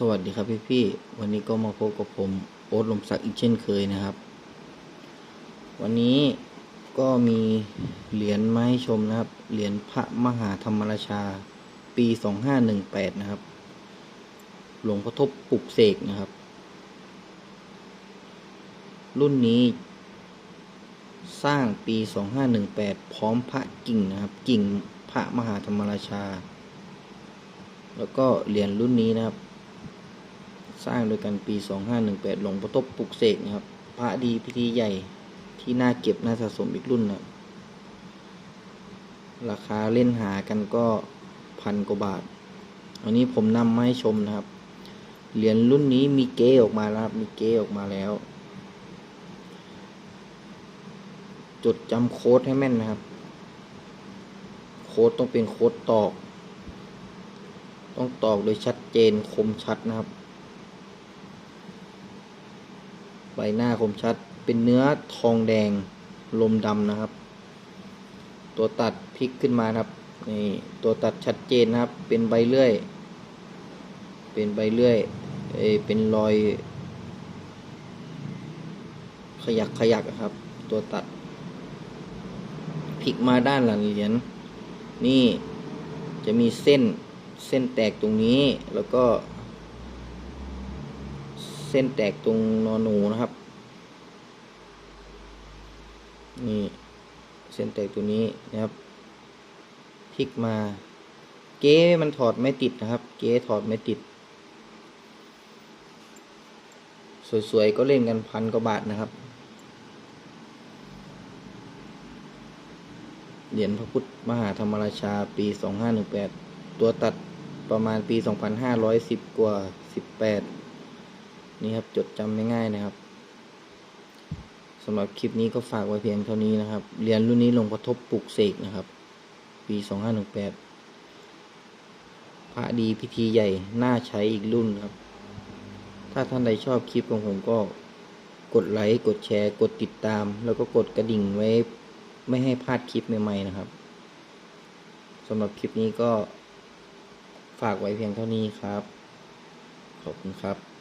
สวัสดีครับพี่พี่วันนี้ก็มาพบกับผมโอ๊ตลมศักดิ์อีกเช่นเคยนะครับ วันนี้ก็มีเหรียญมาให้ชมนะครับ เหรียญพระมหาธรรมราชา ปี2518นะครับ หลวงพ่อทบปลุกเสกนะครับ รุ่นนี้ สร้างปี2518พร้อมพระกิ่งนะครับ กิ่งพระมหาธรรมราชา แล้วก็เหรียญรุ่นนี้นะครับ สร้างโดยกันปี 2518 หลวงพ่อทบปลุกเสกนะครับ พระดีพิธีใหญ่ที่น่าเก็บน่าสะสมอีกรุ่นนะครับราคาเล่นหากันก็พันกว่าบาท อันนี้ผมนำมาให้ชมนะครับ เหรียญรุ่นนี้มีเก้ออกมาแล้วครับ มีเก้ออกมาแล้ว จดจำโค้ดให้แม่นนะครับ โค้ดต้องเป็นโค้ดตอก ต้องตอกโดยชัดเจนคมชัดนะครับ ใบหน้าคมชัด เป็นเนื้อทองแดงลมดำนะครับ ตัวตัดพลิกขึ้นมานะครับนี่ตัวตัดชัดเจนนะครับ เป็นใบเลื่อย เป็นใบเลื่อยเอเป็นรอย ขยักขยักครับ ตัวตัดพลิกมาด้านหลังเหรียญนี่จะมีเส้นเส้นแตกตรงนี้แล้วก็ ส้นแตกตรงนอนหนูนะครับ นี่ เส้นแตกตัวนี้นะครับพลิกมา เก๊มันถอดไม่ติดนะครับ เก๊ถอดไม่ติด สวยๆ ก็เล่นกันพันกว่าบาทนะครับ เหรียญพระพุทธมหาธรรมราชาปี 2518 ตัวตัดประมาณปี 2510 กว่า 18 นี่ครับจดจำง่ายๆนะครับสำหรับคลิปนี้ก็ฝากไว้เพียงเท่านี้นะครับ เรียนรุ่นนี้ลงกระทบปลุกเสกนะครับ ปี2518พระดีพิธีใหญ่น่าใช้อีกรุ่นครับ ถ้าท่านใดชอบคลิปของผมก็กดไลค์กดแชร์ กดติดตาม แล้วก็กดกระดิ่งไว้ ไม่ให้พลาดคลิปใหม่ๆนะครับสำหรับคลิปนี้ก็ฝากไว้เพียงเท่านี้ครับ ขอบคุณครับ